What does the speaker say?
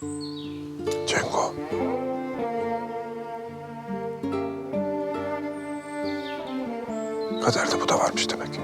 Cengo. Kaderde bu da varmış demek.